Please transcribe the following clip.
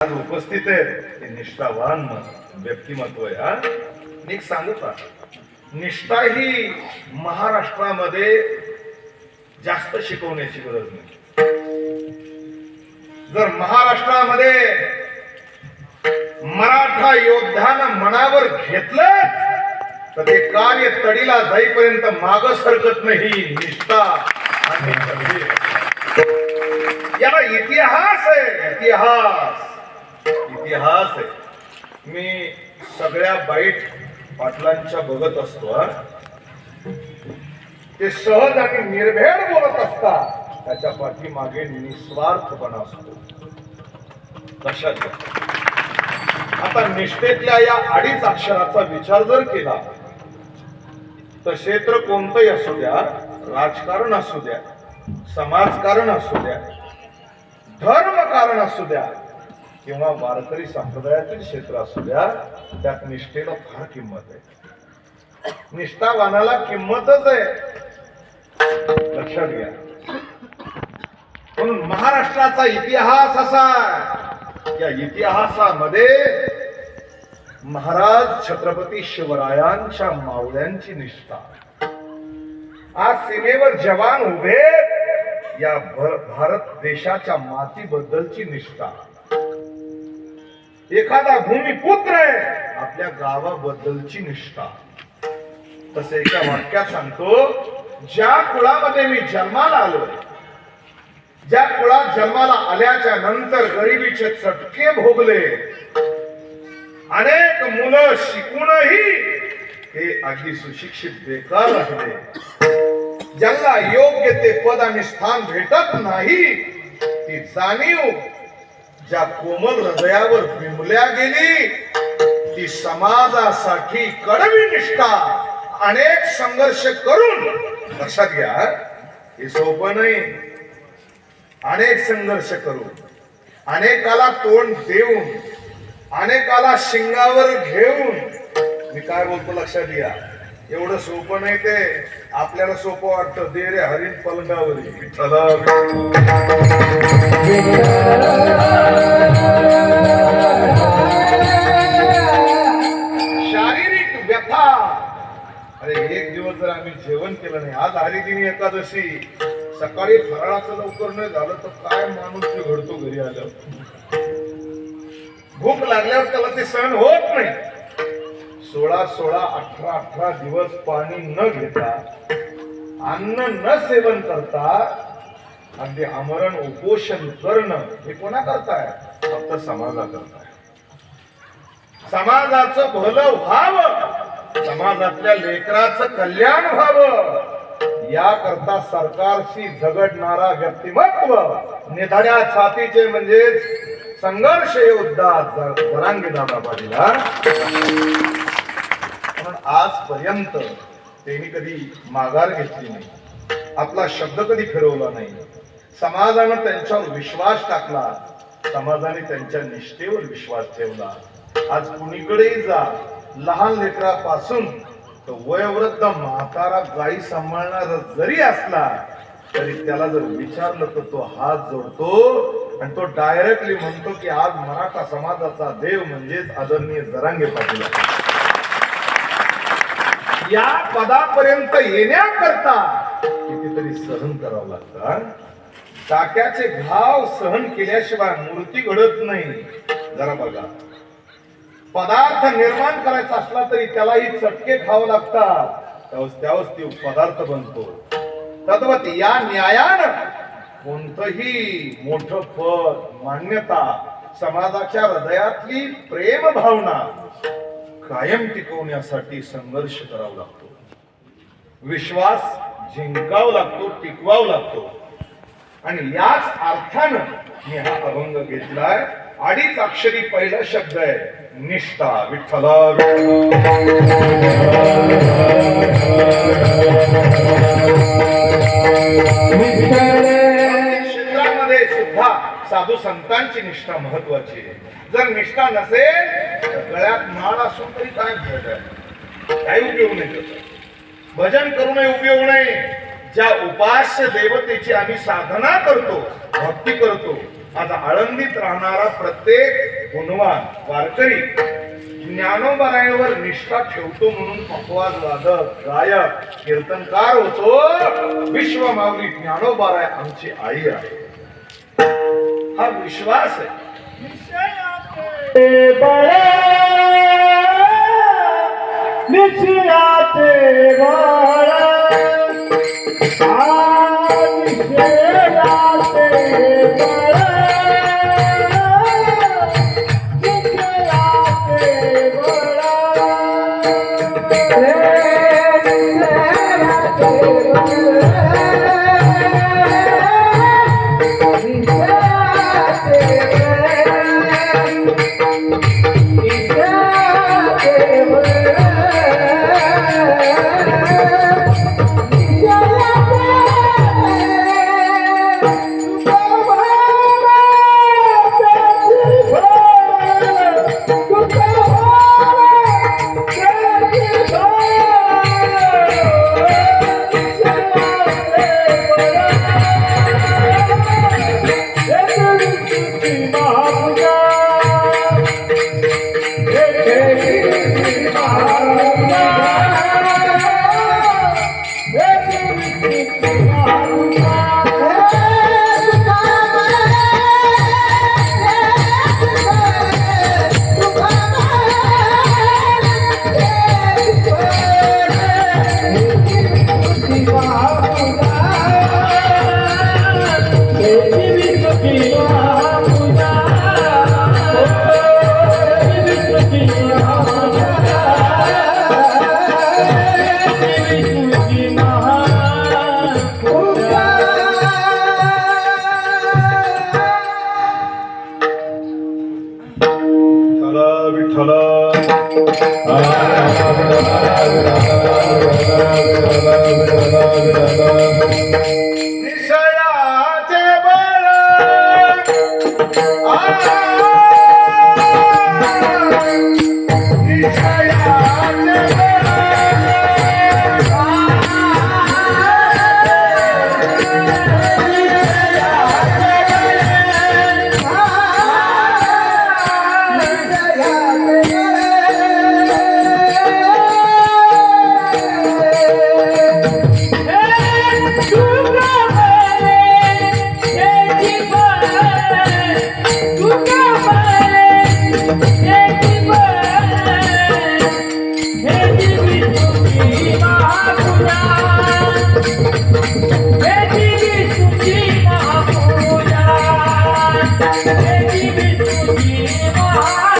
आज उपस्थित आहेत ते निष्ठावान व्यक्तिमत्व आहे हा? एक सांगत का निष्ठा ही महाराष्ट्रामध्ये जास्त शिकवण्याची गरज नाही. जर महाराष्ट्रामध्ये मराठा योद्ध्यानं मनावर घेतलं तर ते कार्य तडीला जाईपर्यंत माग सरकत नाही निष्ठा आणि याला इतिहास आहे इतिहास. इतिहास आहे. मी सगळ्या बाईट पाटलांच्या बघत असतो ते सहज आणि निर्भेड बोलत असतात. त्याच्या पाठीमागे निस्वार्थपणा असतो. लक्षात घ्या. आता निष्ठेतल्या या अडीच अक्षराचा विचार जर केला तर क्षेत्र कोणतंही असू द्या राजकारण असू द्या समाजकारण असू द्या धर्म कारण असू द्या किंवा वारकरी संप्रदायातील क्षेत्र असू द्या त्यात निष्ठेला फार किंमत आहे. निष्ठावानाला किंमतच आहे. लक्षात घ्या. म्हणून महाराष्ट्राचा इतिहास असा या इतिहासामध्ये महाराज छत्रपती शिवरायांच्या मावळ्यांची निष्ठा. आज सीमेवर जवान उभे या भारत देशाच्या मातीबद्दलची निष्ठा. एखादा भूमिपुत्र आहे आपल्या गावाबद्दलची निष्ठा. तसे एका वाक्यात सांगतो ज्या कुळामध्ये मी जन्माला आलो ज्या कुळात जन्माला आल्याच्यानंतर गरिबीचे चटके भोगले अनेक मुलं शिकूनही हे अगदी सुशिक्षित बेकार राहिले. ज्यांना योग्य ते पद आणि स्थान भेटत नाही ती जाणीव ज्या कोमल हृदयावर बिंबल्या गेली ती समाजासाठी कडवी निष्ठा अनेक संघर्ष करून लक्षात घ्या हे सोपं नाही. अनेक संघर्ष करून अनेकाला तोंड देऊन अनेकाला शिंगावर घेऊन मी काय बोलतो लक्षात घ्या. एवढं सोपं नाही ते. आपल्याला सोपं वाटतं. दे रे हरिण पलंगावरी. शारीरिक व्यथा. अरे एक दिवस जर आम्ही जेवण केलं नाही आज हरिदिनी एकादशी. सकाळी फराळाचं लवकर नाही झालं तर काय माणूस घडतो घरी आलं भूक लागल्यावर त्याला ते सहन होत नाही. सोळा सोळा अठरा अठरा दिवस पाणी न घेता अन्न न सेवन करता अगदी आमरण उपोषण करणं हे कोणा करताय फक्त समाजा करताय समाजाचं भलं व्हावं समाजातल्या लेकराचं कल्याण व्हावं याकरता सरकारशी झगडणारा व्यक्तिमत्व निधड्या छातीचे म्हणजे संघर्ष योद्धा जरांगी दादा पाटील हा. आजपर्यंत त्यांनी कधी माघार घेतली नाही. आपला शब्द कधी फिरवला नाही. समाजानं त्यांच्यावर विश्वास टाकला. समाजाने त्यांच्या निष्ठेवर विश्वास ठेवला. आज कुणीकडेही जा लहान लेकरापासून तर वयोवृद्ध म्हातारा गाई सांभाळणारा जरी असला तरी त्याला जर विचारलं तर तो हात जोडतो आणि तो डायरेक्टली म्हणतो की आज मराठा समाजाचा देव म्हणजेच आदरणीय जरांगे पाटील या पदापर्यंत येण्याकरता कितीतरी सहन करावं लागतं. टाक्याचे घाव सहन केल्याशिवाय मूर्ती घडत नाही. जरा बघा. पदार्थ निर्माण करायचा असला तरी त्यालाही चटके खावं लागतात. त्यावेळेस त्यावेळेस तो पदार्थ बनतो. तद्वत या न्यायानं कोणतंही मोठं पद मान्यता समाजाच्या हृदयातली प्रेम भावना कायम टिकवण्यासाठी संघर्ष करावा लागतो. विश्वास जिंकावा लागतो टिकवावा लागतो. आणि याच अर्थानं मी हा अभंग घेतलाय. अडीच अक्षरी पहिला शब्द आहे निष्ठा विठ्ठला. क्षेत्रामध्ये सुद्धा साधू संतांची निष्ठा महत्वाची आहे. जर निष्ठा नसेल तर गळ्यात माळ असून तरी काय फायदा काही उपयोग नाही त्याचा. भजन करूनही उपयोग नाही. ज्या उपास्य देवतेची आम्ही साधना करतो भक्ती करतो आज आळंदीत राहणारा प्रत्येक गुणवान वारकरी ज्ञानोबरायांवर निष्ठा ठेवतो म्हणून अपवाद वादक गायक कीर्तनकार होतो. विश्व माऊली ज्ञानोबाराय आमची आई आहे. हा विश्वास आहे. निश्चयाचे बाळा. विठ्ठल विठ्ठल निशयाचे बळ आ